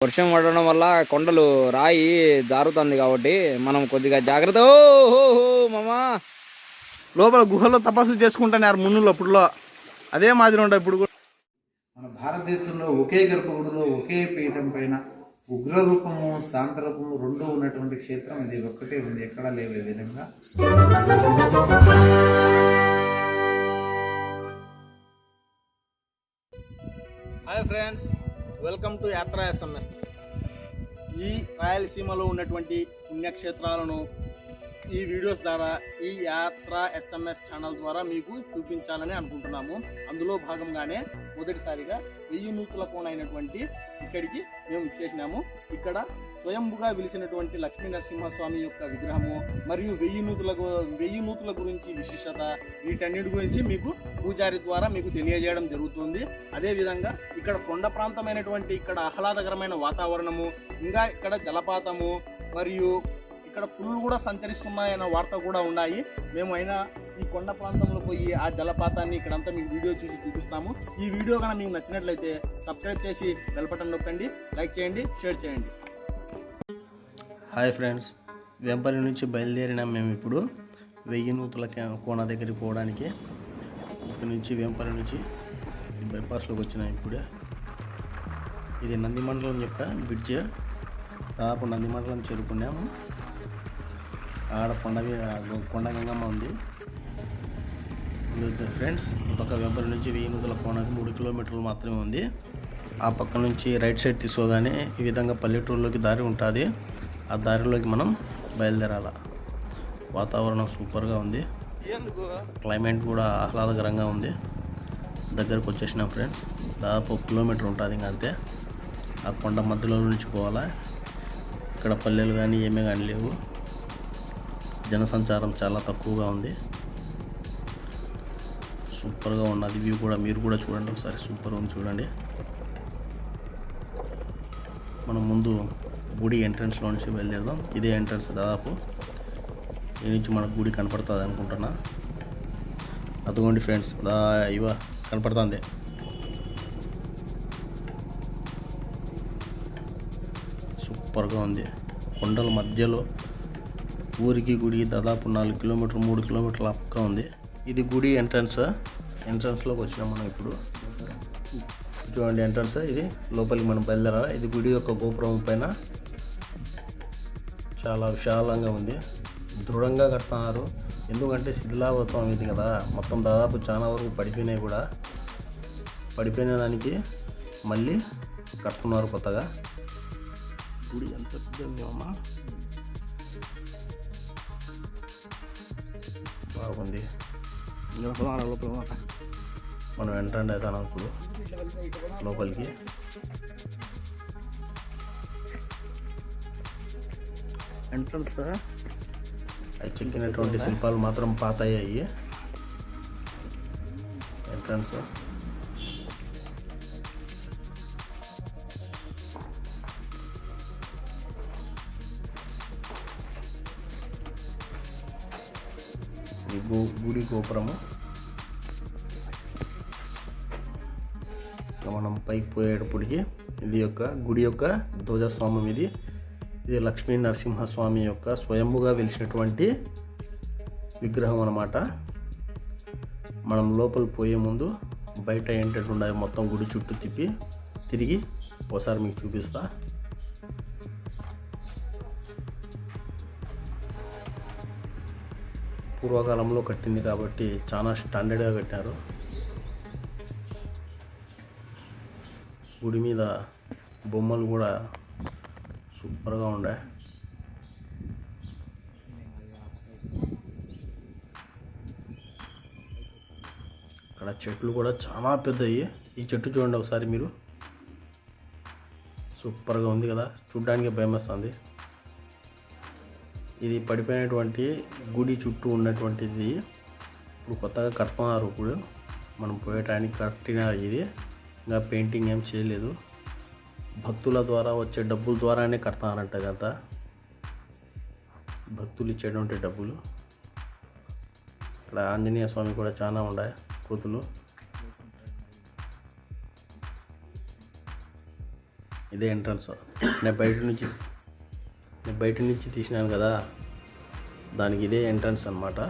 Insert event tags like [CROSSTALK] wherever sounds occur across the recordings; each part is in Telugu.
వర్షం పడడం వల్ల కొండలు రాయి జారుతుంది కాబట్టి మనం కొద్దిగా జాగ్రత్త. ఓ హో హో మామా. లోపల గుహలో తపస్సు చేసుకుంటున్నారు మున్నులు అప్పుడులో అదే మాదిరి ఉంటాయి ఇప్పుడు కూడా. మన భారతదేశంలో ఒకే గర్భగుడిలో ఒకే పీఠం పైన ఉగ్ర రూపము శాంత రూపము రెండు ఉన్నటువంటి క్షేత్రం ఇది ఒక్కటే ఉంది ఎక్కడా లేవు విధంగా. హాయ్ ఫ్రెండ్స్ వెల్కమ్ టు యాత్ర ఎస్ఎంఎస్. ఈ రాయలసీమలో ఉన్నటువంటి పుణ్యక్షేత్రాలను ఈ వీడియోస్ ద్వారా ఈ యాత్ర ఎస్ఎంఎస్ ఛానల్ ద్వారా మీకు చూపించాలని అనుకుంటున్నాము. అందులో భాగంగానే మొదటిసారిగా వెయ్యి నూతుల కోణైనటువంటి ఇక్కడికి మేము ఇచ్చేసినాము ఇక్కడ స్వయంభుగా వెలిసినటువంటి లక్ష్మీ నరసింహస్వామి యొక్క విగ్రహము మరియు వెయ్యి నూతుల వెయ్యి నూతుల గురించి విశిష్టత వీటన్నిటి గురించి మీకు పూజారి ద్వారా మీకు తెలియజేయడం జరుగుతుంది. అదేవిధంగా ఇక్కడ కొండ ప్రాంతమైనటువంటి ఇక్కడ ఆహ్లాదకరమైన వాతావరణము ఇంకా ఇక్కడ జలపాతము మరియు ఇక్కడ పులులు కూడా సంచరిస్తున్నాయన్న వార్త కూడా ఉన్నాయి. మేము అయినా ఈ కొండ ప్రాంతంలో పోయి ఆ జలపాతాన్ని ఇక్కడంతా మీకు వీడియో చూసి చూపిస్తాము. ఈ వీడియో కనుక మీకు నచ్చినట్లయితే సబ్స్క్రైబ్ చేసి బెల్పటం నొక్కండి లైక్ చేయండి షేర్ చేయండి. హాయ్ ఫ్రెండ్స్ వెంపల్లి నుంచి బయలుదేరిన మేము ఇప్పుడు. వెయ్యి నూతుల కోణ దగ్గరికి పోవడానికి. ఇక్కడ నుంచి వెంపల్లి నుంచి బైపాస్లోకి వచ్చినాం ఇప్పుడే. ఇది నంది మండలం యొక్క బ్రిడ్జ్. దాదాపు నంది మండలం చేరుకున్నాము. ఆడ కొండ కొండ గంగమ్మ ఉంది. ఇది ఫ్రెండ్స్. ఈ పక్క వెంపల్లి నుంచి వెయ్యి నూతుల కోనకి మూడు కిలోమీటర్లు మాత్రమే ఉంది. ఆ పక్క నుంచి రైట్ సైడ్ తీసుకోగానే ఈ విధంగా పల్లెటూరులోకి దారి ఉంటుంది. ఆ దారిలోకి మనం బయలుదేరాల. వాతావరణం సూపర్గా ఉంది. క్లైమేట్ కూడా ఆహ్లాదకరంగా ఉంది. దగ్గరకు వచ్చేసినాం ఫ్రెండ్స్. దాదాపు ఒక కిలోమీటర్ ఉంటుంది ఇంకా అంతే. ఆ కొండ మధ్యలో నుంచి పోవాలా. ఇక్కడ పల్లెలు కానీ ఏమీ కానీ లేవు. జనసంచారం చాలా తక్కువగా ఉంది. సూపర్గా ఉన్నది. వ్యూ కూడా మీరు కూడా చూడండి ఒకసారి. సూపర్ ఉంది చూడండి. మనం ముందు గుడి ఎంట్రన్స్లో నుంచి వెళ్ళేద్దాం ఇదే ఎంట్రన్స్ దాదాపు. ఈ నుంచి మనకు గుడి కనపడుతుంది అనుకుంటున్నా. అదిగోండి ఫ్రెండ్స్. దా ఇవ కనపడుతుంది. సూపర్గా ఉంది. కొండల మధ్యలో ఊరికి గుడి దాదాపు నాలుగు కిలోమీటర్ మూడు కిలోమీటర్ల పక్క ఉంది. ఇది గుడి ఎంట్రన్స్ ఎంట్రన్స్లోకి వచ్చినాం మనం ఇప్పుడు. చూడండి ఎంట్రన్స్ ఇది లోపలికి మనం బయలుదేరాలి? ఇది గుడి యొక్క గోపురం పైన చాలా విశాలంగా ఉంది. దృఢంగా కడుతున్నారు. ఎందుకంటే శిథిలావతం ఇది కదా. మొత్తం దాదాపు చాలా వరకు పడిపోయినాయి కూడా. పడిపోయిన దానికి మళ్ళీ కట్టుకున్నారు కొత్తగా. గుడి ఎంత పెద్దది బాగుంది మనం ఎంట్రండి అవుతాను ఇప్పుడు. లోపలికి. ఎంట్రన్స్ అవి చెక్కినటువంటి శిల్పాలు మాత్రం పాత అయ్యాయి ఎంట్రన్స్ ఇది గు గుడి గోపురము. మనం పైకి పోయేటప్పటికి ఇది యొక్క గుడి యొక్క ధ్వజస్వామం ఇది. ఇది లక్ష్మీ నరసింహస్వామి యొక్క స్వయంభుగా వెలిసినటువంటి విగ్రహం అన్నమాట. మనం లోపల పోయే ముందు బయట ఏంటంటే ఉండాలి మొత్తం గుడి చుట్టూ తిప్పి తిరిగి ఒకసారి మీకు చూపిస్తా. పూర్వకాలంలో కట్టింది కాబట్టి చాలా స్టాండర్డ్గా కట్టారు. గుడి మీద బొమ్మలు కూడా సూపర్గా ఉండే. ఇక్కడ చెట్లు కూడా చాలా పెద్దవి ఈ చెట్టు చూడండి ఒకసారి మీరు. సూపర్గా ఉంది కదా. చూడ్డానికి భయం వేస్తుంది. ఇది పడిపోయినటువంటి గుడి చుట్టూ ఉన్నటువంటిది. ఇప్పుడు కొత్తగా కడుతున్నారు ఇప్పుడు మనం పోయటానికి కట్టిన ఇది. ఇంకా పెయింటింగ్ ఏం చేయలేదు. భక్తుల ద్వారా వచ్చే డబ్బుల ద్వారానే కడతారంట కదా భక్తులు ఇచ్చేటువంటి డబ్బులు. ఇక్కడ ఆంజనేయ స్వామి కూడా చాలా ఉన్నాయి కోతులు. ఇదే ఎంట్రన్స్. నేను బయట నుంచి నేను బయట నుంచి తీసినాను కదా దానికి ఇదే ఎంట్రన్స్ అనమాట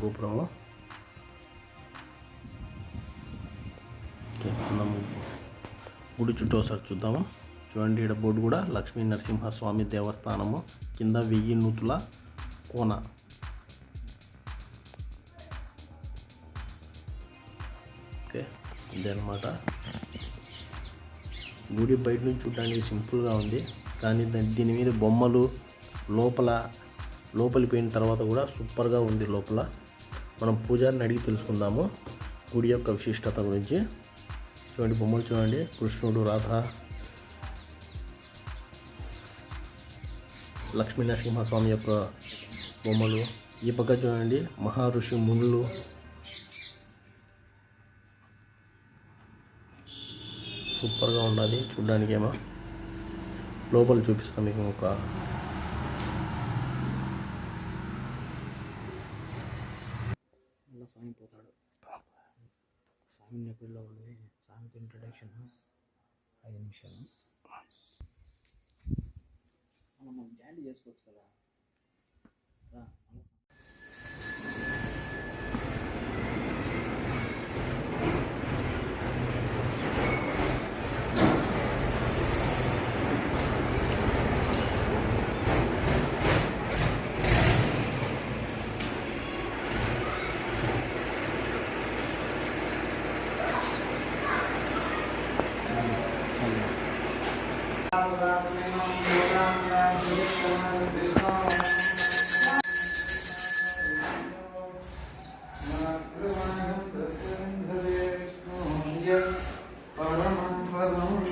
గోపురము. ఓకే మనం గుడి చుట్టూ ఒకసారి చూద్దాము. చూడండి ఇక్కడ బోర్డు కూడా లక్ష్మీ నరసింహస్వామి దేవస్థానము కింద వెయ్యి నూతుల కోన. ఓకే ఇదే అనమాట గుడి బయట నుంచి చూడడానికి సింపుల్గా ఉంది. కానీ దాని- దీని మీద బొమ్మలు లోపల లోపలి పోయిన తర్వాత కూడా సూపర్గా ఉంది లోపల. మనం పూజారిని అడిగి తెలుసుకుందాము గుడి యొక్క విశిష్టత గురించి. చూడండి బొమ్మలు చూడండి. కృష్ణుడు రాధ లక్ష్మీ నరసింహస్వామి యొక్క బొమ్మలు. ఈ పక్క చూడండి మహర్షి మునులు. సూపర్గా ఉండాలి చూడడానికేమో. ఏమో లోపల చూపిస్తాం మీకు ఒక స్వామి పోతాడు. స్వామి ఎప్పుడులో ఉంది. స్వామితో ఇంట్రడక్షన్ ఐదు నిమిషాలు. మనం మనం జాయింట్ చేసుకోవచ్చు కదా. Sağ olun, sağ olun, sağ olun, sağ olun,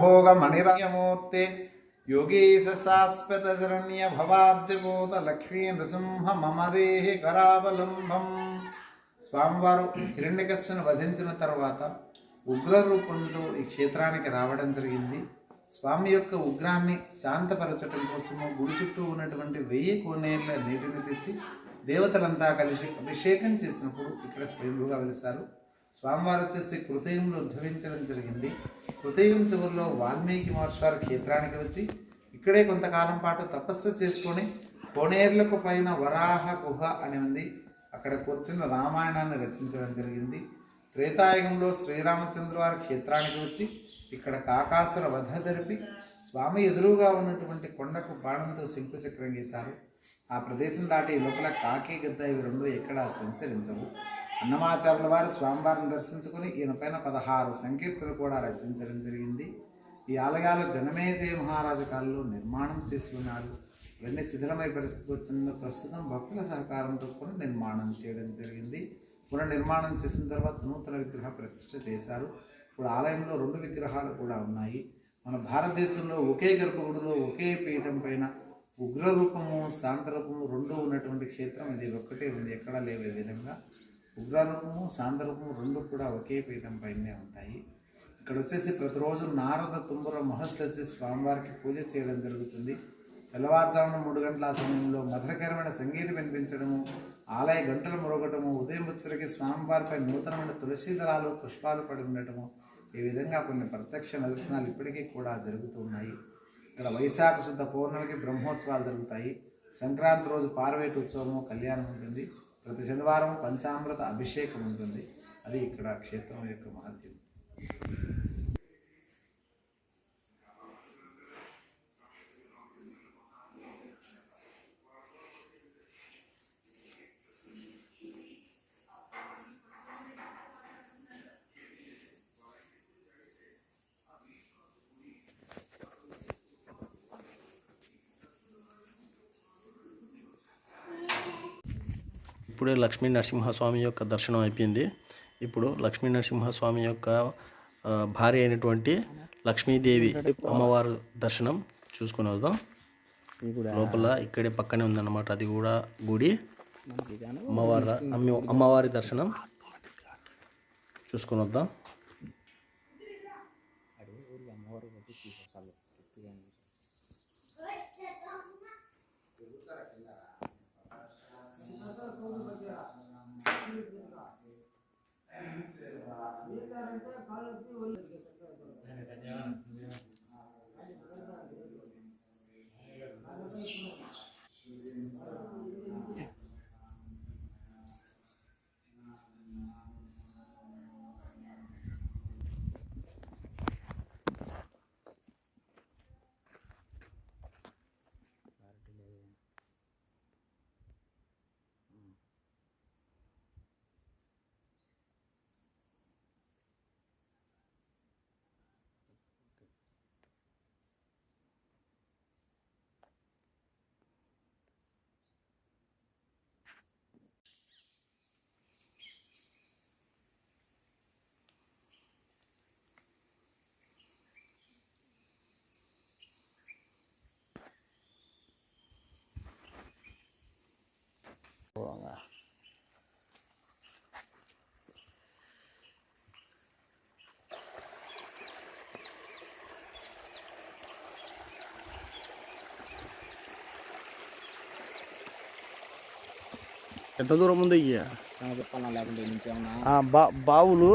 భోగ మణిరమ్యమూర్తి యోగీశ శాశ్వత శరణ్య భవాద్యభూత లక్ష్మీ నృసింహ మమదేహి కరావలంబం స్వామివారు హిరణ్యకస్సును వధించిన తర్వాత ఉగ్ర ఈ క్షేత్రానికి రావడం జరిగింది. స్వామి యొక్క ఉగ్రాన్ని శాంతపరచడం కోసము గుడి చుట్టూ ఉన్నటువంటి వెయ్యి కోనేర్ల నీటిని తెచ్చి దేవతలంతా కలిసి అభిషేకం చేసినప్పుడు ఇక్కడ స్వయంభూగా వెలిశారు. స్వామివారు వచ్చేసి కృతయుగంలో ఉద్భవించడం జరిగింది. కృతయుగం చివరిలో వాల్మీకి మహర్షి క్షేత్రానికి వచ్చి ఇక్కడే కొంతకాలం పాటు తపస్సు చేసుకొని కోనేర్లకు పైన వరాహ గుహ అని ఉంది. అక్కడ కూర్చున్న రామాయణాన్ని రచించడం జరిగింది. త్రేతాయుగంలో శ్రీరామచంద్ర వారి క్షేత్రానికి వచ్చి ఇక్కడ కాకాసుర వధ జరిపి స్వామి ఎదురుగా ఉన్నటువంటి కొండకు బాణంతో శంకుచక్రం గీశారు. ఆ ప్రదేశం దాటి లోపల కాకి గద్ద ఇవి రెండు ఎక్కడా సంచరించవు. అన్నమాచార్యుల వారి స్వామివారిని దర్శించుకుని ఈయన పైన పదహారు సంకీర్తనలు కూడా రచించడం జరిగింది. ఈ ఆలయాలు జనమేజయ మహారాజు కాలంలో నిర్మాణం చేసి ఉన్నారు ఇవన్నీ శిథిలమై పరిస్థితికి వచ్చిన ప్రస్తుతం భక్తుల సహకారంతో కూడా నిర్మాణం చేయడం జరిగింది. పునర్నిర్మాణం చేసిన తర్వాత నూతన విగ్రహ ప్రతిష్ట చేశారు. ఇప్పుడు ఆలయంలో రెండు విగ్రహాలు కూడా ఉన్నాయి. మన భారతదేశంలో ఒకే గర్భగుడిలో ఒకే పీఠం పైన ఉగ్రరూపము శాంతరూపము రెండు ఉన్నటువంటి క్షేత్రం. ఇది ఒక్కటే ఉంది ఎక్కడా లేవే విధంగా. ఉగ్రరూపము శాంతరూపము రెండు కూడా ఒకే పీఠం పైనే ఉంటాయి. ఇక్కడ వచ్చేసి ప్రతిరోజు నారద తుంబుర మహర్షులు వచ్చి స్వామివారికి పూజ చేయడం జరుగుతుంది. తెల్లవారుజామున మూడు గంటల సమయంలో మధురకరమైన సంగీతం వినిపించడము ఆలయ గంటలు మురగటము ఉదయం వచ్చరికి స్వామివారిపై నూతనమైన తులసి దళాలు పుష్పాలు పడి ఉండటము ఈ విధంగా కొన్ని ప్రత్యక్ష నిదర్శనాలు ఇప్పటికీ కూడా జరుగుతున్నాయి ఇక్కడ వైశాఖ శుద్ధ పౌర్ణమికి బ్రహ్మోత్సవాలు జరుగుతాయి. సంక్రాంతి రోజు పార్వేటి ఉత్సవము కళ్యాణం ఉంటుంది. ప్రతి శనివారం పంచామృత అభిషేకం ఉంటుంది. అది ఇక్కడ క్షేత్రం యొక్క మహత్యం. ఇప్పుడే లక్ష్మీ నరసింహస్వామి యొక్క దర్శనం అయిపోయింది. ఇప్పుడు లక్ష్మీ నరసింహస్వామి యొక్క భార్య అయినటువంటి లక్ష్మీదేవి అమ్మవారు దర్శనం చూసుకుని వద్దాం. లోపల ఇక్కడే పక్కనే ఉందన్నమాట. అది కూడా గుడి. అమ్మవారి అమ్మ అమ్మవారి దర్శనం చూసుకుని వద్దాం. வீட்டில் இருக்க காலத்துக்கு ஒரு ఎంత దూరం ఉంది ఇయ్య బా బావులు.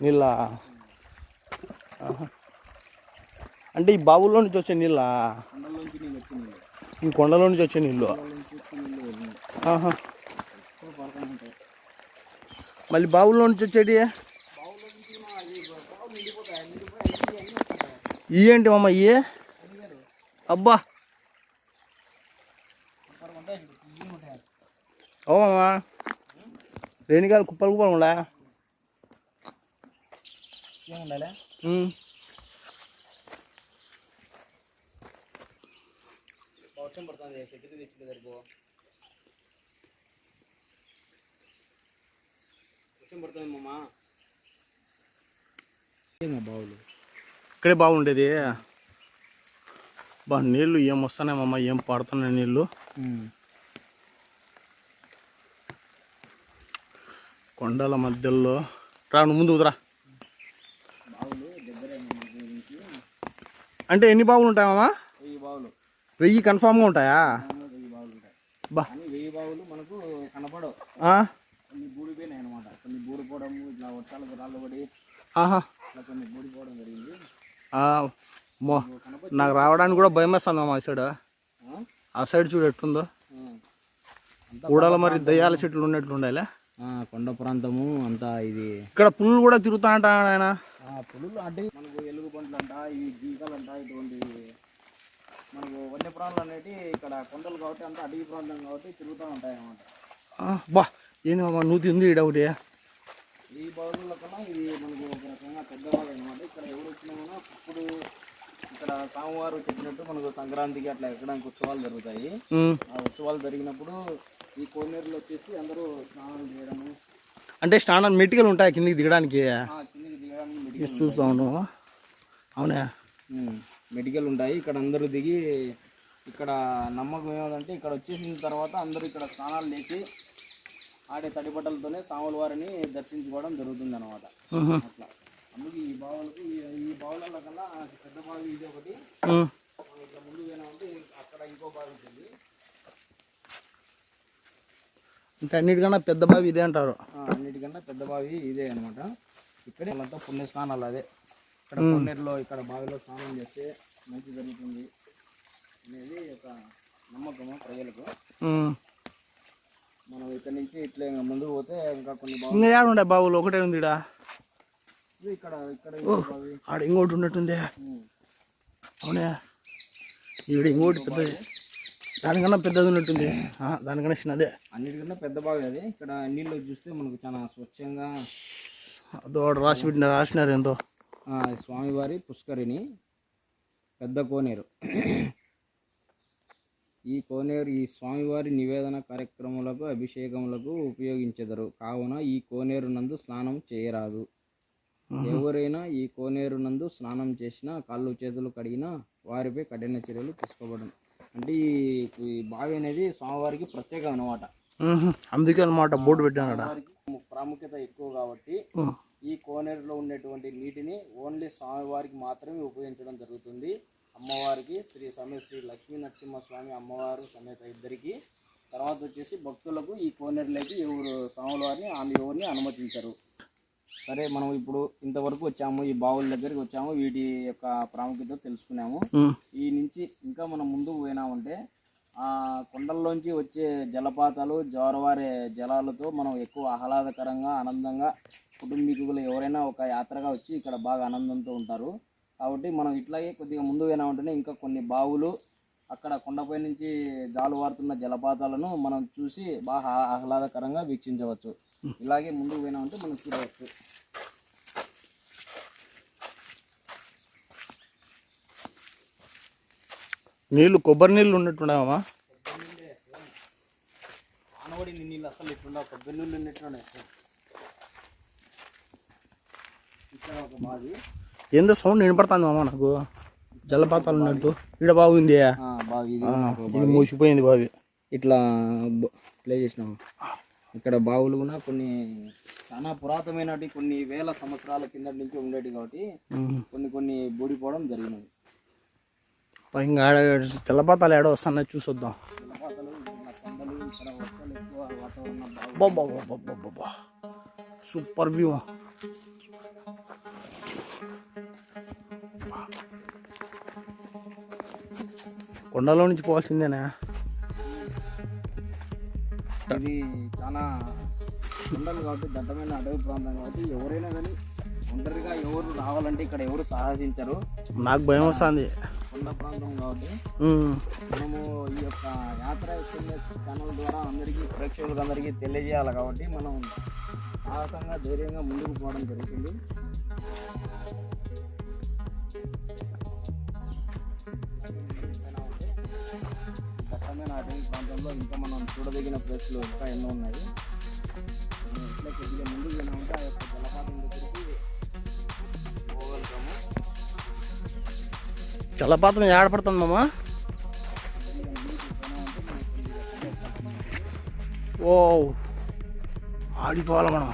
నీళ్ళ. అంటే ఈ బావుల్లో నుంచి వచ్చే నీళ్ళ? ఈ కొండలో నుంచి వచ్చే నీళ్ళు. మళ్ళీ బావుల్లో నుంచి వచ్చేటి ఏంటి మామ ఇవి అబ్బా ఓ మామ రేణికాయలు కుప్పలు కుప్పలు ఉండా ఏముండాలి ఉమ్. వర్షం పడుతుంది చెట్టుకి తెచ్చి సరిపో వర్షం పడుతుంది మామ బావులు ఇక్కడే బాగుండేది. బా నీళ్ళు ఏం వస్తున్నాయి మామ ఏం పడుతున్నాయి నీళ్ళు కొండల మధ్యలో. రా నువ్వు ముందు కుదరా అంటే ఎన్ని బావులు ఉంటాయి మామ? వెయ్యి కన్ఫామ్గా ఉంటాయా? వెయ్యి బావులు ఉంటాయి. బా. వెయ్యి బావులు మనకు కనపడవు? కొన్ని బూడిపోయినాయి అనమాట కొన్ని బూడిపోవడం ఇట్లా వర్షాలకు రాళ్ళు పడి కొన్ని బూడిపోవడం జరిగింది. మో నాకు రావడానికి కూడా భయం వేస్తుంది మామ ఆ సైడ్. ఆ? సైడ్ చూడు ఎట్టుందో ఆ. ఊడాల మరి దయ్యాల చెట్లు ఉన్నట్లు ఉండాలి. ఆ, కొండ ప్రాంతము అంతా ఇది. ఇక్కడ పుల్లు కూడా తిరుగుతా అంట ఆయన. ఆ పులులు అంటే మనకు ఎలుగు పండ్లు అంట ఇవి జీకాలు అంట ఇటువంటి మనకు వన్యప్రాణులు అనేవి ఇక్కడ కొండలు కాబట్టి అంత అడవి ప్రాంతం కాబట్టి తిరుగుతూ ఉంటాయి అన్నమాట బా ఏంది నువ్వు తింది ఈడ ఒకటి ఈ బావుల కన్నా ఇది మనకు ఒక రకంగా పెద్ద బావి అనమాట ఇక్కడ ఎవరు వచ్చినా కూడా ఇప్పుడు ఇక్కడ స్వామివారు చెప్పినట్టు మనకు సంక్రాంతికి అట్లా ఎక్కడానికి ఉత్సవాలు జరుగుతాయి. ఆ ఉత్సవాలు జరిగినప్పుడు ఈ కోనేరులో వచ్చేసి అందరూ స్నానాలు చేయడము. అంటే స్నానం మెటికలు ఉంటాయి కిందికి దిగడానికి? కిందికి దిగడానికి చూస్తా ఉన్నావా? అవునా? మెడికల్ ఉంటాయి. ఇక్కడ అందరూ దిగి ఇక్కడ నమ్మకం ఏమంటే ఇక్కడ వచ్చేసిన తర్వాత అందరూ ఇక్కడ స్నానాలు చేసి ఆడే తడిబట్టలతోనే సాముల వారిని దర్శించుకోవడం జరుగుతుంది అనమాట. అట్లా. అందుకే ఈ బావులకు ఈ- బావుల కన్నా పెద్ద బావి ఇది ఒకటి. ఇట్లా ముందు అక్కడ ఇంకో బావి ఉంటుంది. అంటే అన్నిటికన్నా పెద్ద బావి ఇదే అంటారు. అన్నిటికన్నా పెద్ద బావి ఇదే అనమాట ఇక్కడే వాళ్ళంతా పుణ్య స్నానాలు అదే. ఇక్కడ కొన్నేరులో ఇక్కడ బావిలో స్నానం చేస్తే మంచి జరుగుతుంది అనేది ఒక నమ్మకము ప్రజలకు. మనం ఇక్కడ నుంచి ఇట్లా ఇంకా ముందుకు పోతే ఇంకా కొన్ని ఇంకా ఏడ ఉండే బావులు? ఒకటే ఉంది ఇక్కడ ఇక్కడ ఆడ ఇంకోటి ఉన్నట్టుంది. అవునా. ఈడ ఇంకోటి పెద్దది దానికన్నా పెద్దది ఉన్నట్టుంది. ఆ, దానికన్నా చిన్నదే. అన్నిటికన్నా పెద్ద బావి అది. ఇక్కడ నీళ్ళు చూస్తే మనకు చాలా స్వచ్ఛంగా అదో రాసి పెట్టిన రాసినారు ఎంతో స్వామివారి పుష్కరిణి. పెద్ద కోనేరు. ఈ కోనేరు ఈ స్వామివారి నివేదన కార్యక్రమాలకు అభిషేకములకు ఉపయోగించెదరు. కావున ఈ కోనేరు నందు స్నానం చేయరాదు. ఎవరైనా ఈ కోనేరు నందు స్నానం చేసినా కాళ్ళు చేతులు కడిగినా వారిపై కఠిన చర్యలు తీసుకోబడను. అంటే ఈ బావి అనేది స్వామివారికి ప్రత్యేకం అనమాట అందుకే అనమాట బోర్డు పెట్టాను ప్రాముఖ్యత ఎక్కువ కాబట్టి ఈ కోనేరులో ఉండేటువంటి నీటిని ఓన్లీ స్వామివారికి మాత్రమే ఉపయోగించడం జరుగుతుంది. అమ్మవారికి శ్రీ సమేత శ్రీ లక్ష్మీ నరసింహస్వామి అమ్మవారు సమేత ఇద్దరికి. తర్వాత వచ్చేసి భక్తులకు ఈ కోనేరులోకి ఎవరు స్వామివారిని ఆమె ఎవరిని అనుమతించరు. సరే మనం ఇప్పుడు ఇంతవరకు వచ్చాము ఈ బావుల దగ్గరికి వచ్చాము వీటి యొక్క ప్రాముఖ్యత తెలుసుకున్నాము. ఈ నుంచి ఇంకా మనం ముందుకు పోయినామంటే ఆ కొండల్లోంచి వచ్చే జలపాతాలు జోరవారే జలాలతో మనం ఎక్కువ ఆహ్లాదకరంగా ఆనందంగా కుటుంబీకులు ఎవరైనా ఒక యాత్రగా వచ్చి ఇక్కడ బాగా ఆనందంతో ఉంటారు. కాబట్టి మనం ఇట్లాగే కొద్దిగా ముందు పోయినామంటేనే ఇంకా కొన్ని బావులు అక్కడ కొండపై నుంచి జాలువారుతున్న జలపాతాలను మనం చూసి బాగా ఆహ్లాదకరంగా వీక్షించవచ్చు. ఇలాగే ముందుకు పోయినామంటే మనం చూడవచ్చు. నీళ్ళు కొబ్బరి నీళ్ళు ఉన్నట్టున్నావా ఆనవడి నీళ్ళు అసలు ఇట్లుండవు కొబ్బరి నీళ్ళు ఉన్నట్లున్నాయి ఇక్కడ ఒక బావి ఏందో సౌండ్ వినపడుతుంది మామ నాకు. జలపాతాలు ఉన్నట్టు. ఇక్కడ బాగుంది. ఇది మూసిపోయింది బావి. ఇట్లా ప్లే చేసినాము ఇక్కడ బావులు కూడా కొన్ని చాలా పురాతనమైనవి కొన్ని వేల సంవత్సరాల కింద నుంచి ఉండేవి కాబట్టి కొన్ని కొన్ని బూడిపోవడం జరిగినవి ఇంకా జలపాతాలు ఏడో వస్తున్నాయి చూసొద్దాం. జలపాతాలు ఇక్కడ కొండలో నుంచి పోవాల్సిందేనా? ఇది చాలా కొండలు కాబట్టి దట్టమైన అడవి ప్రాంతం కాబట్టి ఎవరైనా కానీ ఒంటరిగా ఎవరు రావాలంటే ఇక్కడ ఎవరు సాహసించరు. నాకు భయం వస్తుంది. కొండ ప్రాంతం కాబట్టి. మనము ఈ యొక్క యాత్ర ఛానల్ ద్వారా అందరికీ ప్రేక్షకులకు అందరికీ తెలియజేయాలి కాబట్టి మనం సాహసంగా ధైర్యంగా ముందుకు పోవడం జరుగుతుంది. ప్రాంతంలో ఇంకా మనం చూడదగిన ప్లేస్లు ఇంకా ఎన్నో ఉన్నాయి. ఇట్లా కొద్దిగా ముందుకు వెళ్ళామంటే ఆ యొక్క జలపాతం దగ్గరికి పోగలుగుతాము. జలపాతం ఏడపడుతుంది మామ? ఓ ఆడిపోవాలి మనం.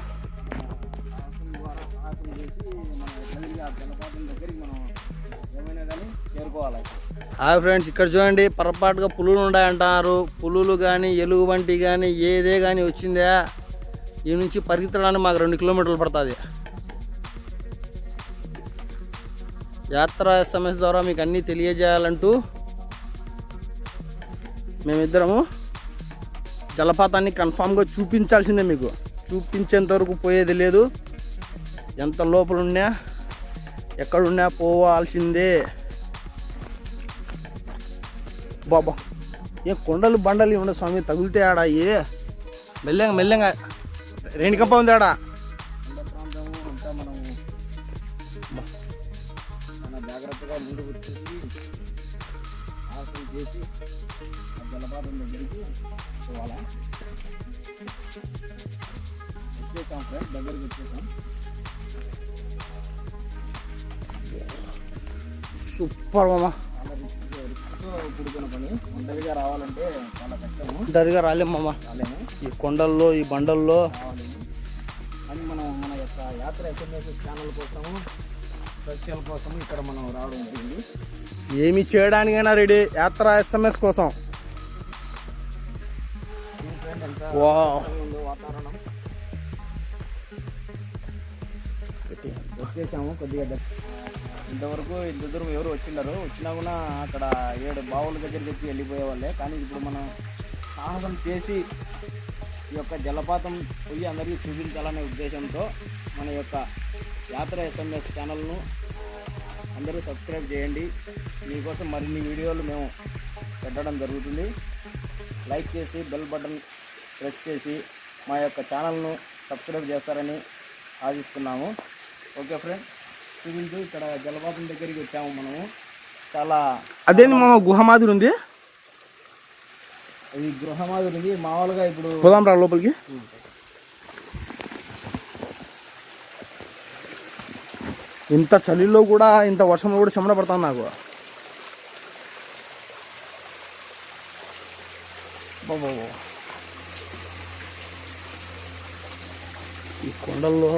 హాయ్ ఫ్రెండ్స్ ఇక్కడ చూడండి పొరపాటుగా పులులు ఉన్నాయంటారు. పులులు కానీ ఎలుగు వంటి కానీ ఏదే కానీ వచ్చిందా? ఈ నుంచి పరిగెత్తడానికి మాకు రెండు కిలోమీటర్లు పడుతుంది. యాత్ర ఎస్ఎంఎస్ ద్వారా మీకు అన్నీ తెలియజేయాలంటూ మేమిద్దరము జలపాతాన్ని కన్ఫామ్గా చూపించాల్సిందే మీకు. చూపించేంత వరకు పోయేది లేదు. ఎంత లోపలున్నా ఎక్కడున్నా పోవాల్సిందే. బాబా ఏ కొండలు బండలు ఉండే స్వామి తగులితే ఆడ ఏ మెల్లగా మెల్లగా రేణికంప ఉంది ఆడ కష్టము డరిగా రాలేం మామ. రాలేము ఈ కొండల్లో ఈ బండల్లో. కానీ మనం మన యొక్క యాత్ర ఎస్ఎంఎస్ ఛానల్ కోసము సత్యాల కోసము ఇక్కడ మనం రావడం జరిగింది. ఏమి చేయడానికైనా రెడీ. యాత్ర ఎస్ఎంఎస్ కోసం. వాతావరణం. వచ్చేసాము కొద్దిగా ఇంతవరకు ఇంత దూరం ఎవరు వచ్చిండరు. వచ్చినా కూడా అక్కడ ఏడు బావుల దగ్గరికి వచ్చి వెళ్ళిపోయే వాళ్ళే కానీ ఇప్పుడు మనం సాహసం చేసి ఈ యొక్క జలపాతం పోయి అందరికీ చూపించాలనే ఉద్దేశంతో మన యొక్క యాత్ర ఎస్ఎంఎస్ ఛానల్ను అందరూ సబ్స్క్రైబ్ చేయండి. మీకోసం మరిన్ని వీడియోలు మేము పెట్టడం జరుగుతుంది. లైక్ చేసి బెల్ బటన్ ప్రెస్ చేసి మా యొక్క ఛానల్ను సబ్స్క్రైబ్ చేస్తారని ఆశిస్తున్నాము. ఓకే ఫ్రెండ్ చూపించు. ఇక్కడ జలపాతం దగ్గరికి వచ్చాము మనము. చాలా అదేంది మా గుహ మాదిరి ఉంది? ఇది గృహ మాదిరి మామూలుగా ఇప్పుడు పోదాం రా లోపలికి ఇంత చలిలో కూడా ఇంత వర్షంలో కూడా చెమట పడతాను నాకు అబ్బబ్బబ్బ. ఈ కొండల్లో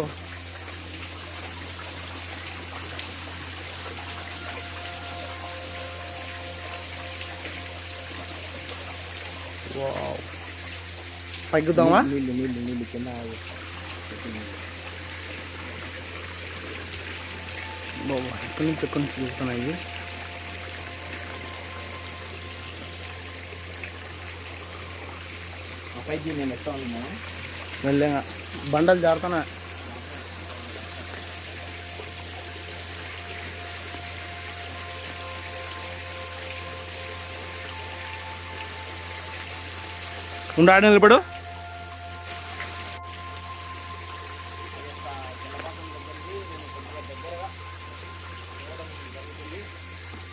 వావ్. పైకుదామా నీళ్ళు నీళ్ళు నీళ్ళు కింద. బాబా ఎక్కడి నుంచి ఎక్కడి నుంచి చూస్తున్నాయి బండలు జారుతున్నా ఉండాడి నిలబడు.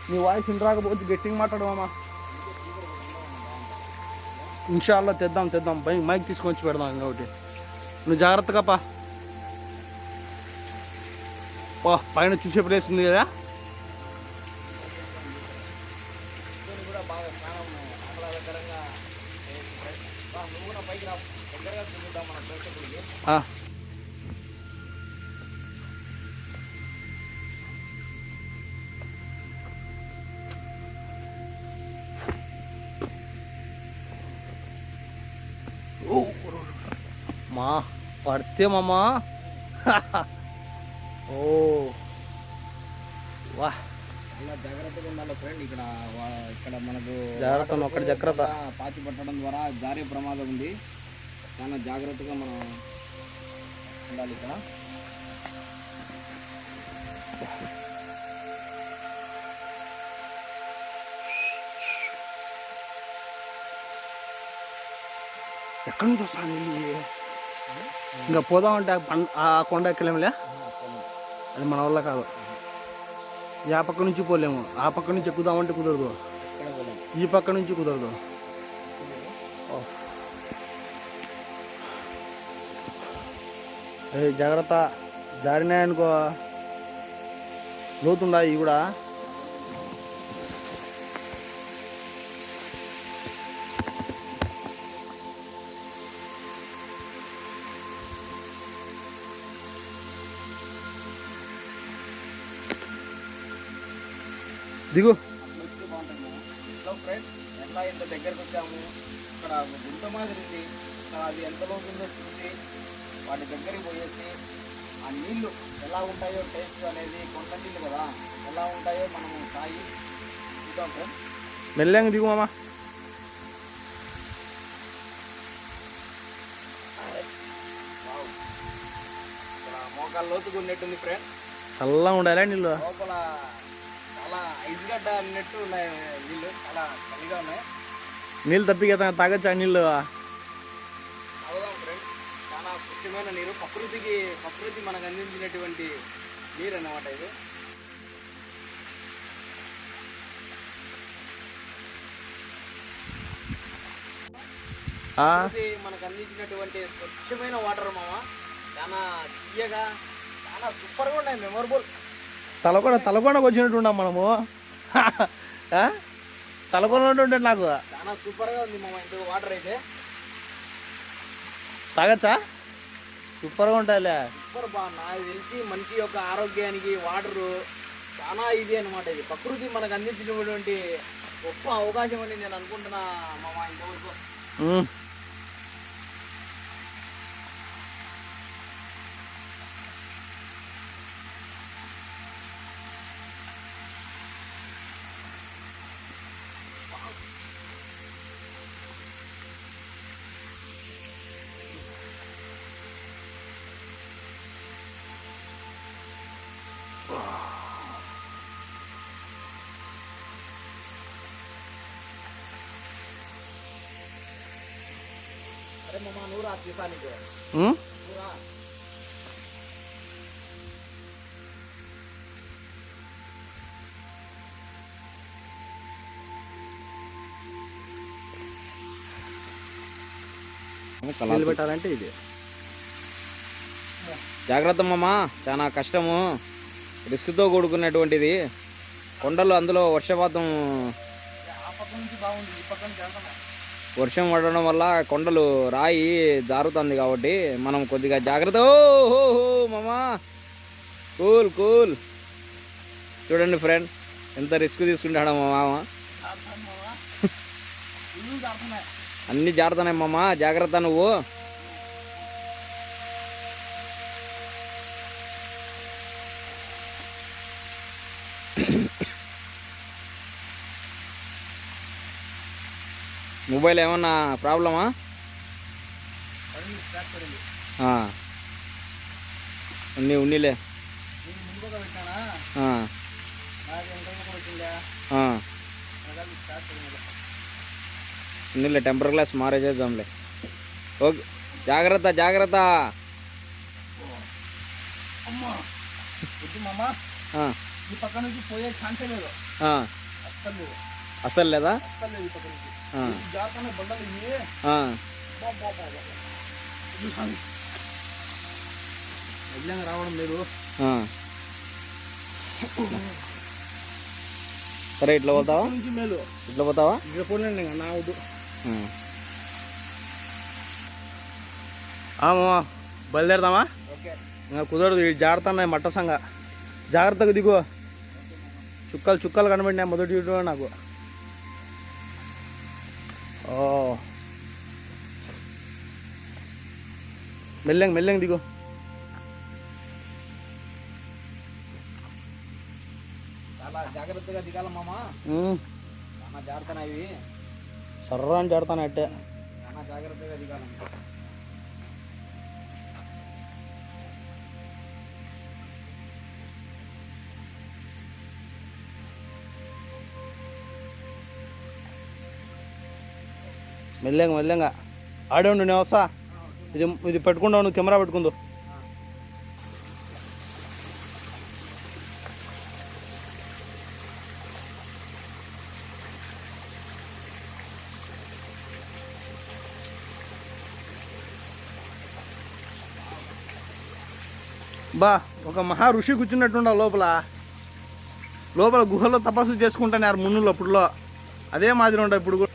నీ వాయిస్ ఇంట్రాకపోతే గట్టిగా మాట్లాడమమ్మా ఇన్షాల్లో తెద్దాం తెద్దాం. బై మైక్ తీసుకొని పెడదాం ఇంకొకటి నువ్వు జాగ్రత్తగా పా పైన చూసే ప్లేస్ ఉంది కదా కూడా బాగా స్నానం ఆహ్లాదకరంగా బా, నువ్వు కూడా పైకి రా దగ్గరగా చూద్దాం మన ప్రేక్షకులకి ఆ. ఓ, మా పడితే మామా? [LAUGHS] ఓ. వా. జాగ్రత్తగా ఉండాలి ఫ్రెండ్ ఇక్కడ ఇక్కడ మనకు జాగ్రత్త, ఒక్కటి జాగ్రత్త. పాచి పట్టడం ద్వారా జారే ప్రమాదం ఉంది. చాలా జాగ్రత్తగా మనం ఉండాలి ఇక్కడ. ఎక్కడి నుంచి వస్తాను ఇంకా పోదామంటే ఆ కొండ ఎక్కలేములే? అది మన వల్ల కాదు. ఆ పక్క నుంచి పోలేము. ఆ పక్క నుంచి ఎక్కుదామంటే కుదరదు. ఈ పక్క నుంచి కుదరదు. ఓ. జాగ్రత్త. జారినాయనుకో లోతుండా ఇవి కూడా? దిగు. ఫ్రెండ్స్ ఎలా ఎంత దగ్గరకు వచ్చాము? ఇక్కడ గుంట మాదిరి ఉంది. అది ఎంత లోతుందో చూసి వాటి దగ్గరికి పోయేసి ఆ నీళ్ళు ఎలా ఉంటాయో టేస్ట్ అనేది కొండ నీళ్ళు కదా ఎలా ఉంటాయో మనము తాగి చూద్దాం ఫ్రెండ్స్ మెల్లగా దిగు మామ. మోకాలు లోతుగా ఉన్నట్టుంది ఫ్రెండ్ చల్లగా ఉండాలి నీళ్ళు? లోపల చాలా ఐస్ గడ్డ అన్నట్టు ఉన్నాయి నీళ్ళు చాలా చలిగా ఉన్నాయి. నీళ్ళు తప్పిగా తాగచ్చా నీళ్ళు? ముఖ్యమైన నీరు. ప్రకృతికి ప్రకృతి మనకు అందించినటువంటి నీరు అన్నమాట ఇది మనకు అందించినటువంటి స్వచ్ఛమైన వాటర్ మామ చాలా తీయగా చాలా సూపర్గా ఉన్నాయి మెమొరబుల్ తలకొండ తలకొండకు వచ్చినట్టు ఉన్నాం మనము? తలకొండ ఉంటుంటే నాకు. చాలా సూపర్గా ఉంది మామ ఇంత వాటర్ అయితే. తాగచ్చా? సూపర్గా ఉంటాయిలే. సూపర్ బా నాకు తెలిసి మనిషి యొక్క ఆరోగ్యానికి వాటరు చాలా ఇది అన్నమాట ఇది. ప్రకృతి మనకు అందించినటువంటి గొప్ప అవకాశం అని నేను అనుకుంటున్నా మామ ఇంతవరకు. పెట్టాలంటే ఇది. జాగ్రత్త మామా చాలా కష్టము. రిస్క్తో కూడుకున్నటువంటిది. కొండలు అందులో వర్షపాతం బాగుంది ఈ వర్షం పడడం వల్ల కొండలు రాయి జారుతుంది కాబట్టి మనం కొద్దిగా జాగ్రత్త. ఓ హో హో మామా. Cool cool. చూడండి ఫ్రెండ్ ఎంత రిస్క్ తీసుకుంటాడు మా మామ. అన్నీ [LAUGHS] జారుతున్నాయి మామ. జాగ్రత్త నువ్వు. మొబైల్ ఏమన్నా ప్రాబ్లమా. ఉన్ని ఉన్నిలే ఉన్నిలే టెంపర్ గ్లాస్ మారేసేద్దాంలే ఓకే జాగ్రత్త జాగ్రత్త. ఛాన్సే లేదు. రావడం లేదు. సరే ఇట్లా పోతావా? ఇట్లా పోతావా? ఇక్కడ పోలేండి నా వద్దు. మామ బయలుదేరదామా? ఇంకా కుదరదు ఈ జాగ్రత్త మట్ట సంగ. జాగ్రత్తగా దిగు. చుక్కలు చుక్కలు కనబడినాయి మొదటి వీడియో నాకు ఓ మెల్లెంగా మెల్లెంగా దిగు చాలా జాగ్రత్తగా దిగాల మామ. ఉమ్, చాలా జాగ్రత్త ఇవి. సర్రా అని జాడతాను అట్టే. చాలా జాగ్రత్తగా దిగాల. మెల్లగా మెల్లగా. ఆడే ఉండు నేను వస్తా. ఇది ఇది పెట్టుకుంటా నువ్వు కెమెరా పెట్టుకుందు. బా ఒక మహా ఋషి కూర్చున్నట్టుండ లోపల. లోపల గుహలో తపస్సు చేసుకుంటాను మున్నులు అప్పుడులో అదే మాదిరి ఉంటాయి ఇప్పుడు కూడా.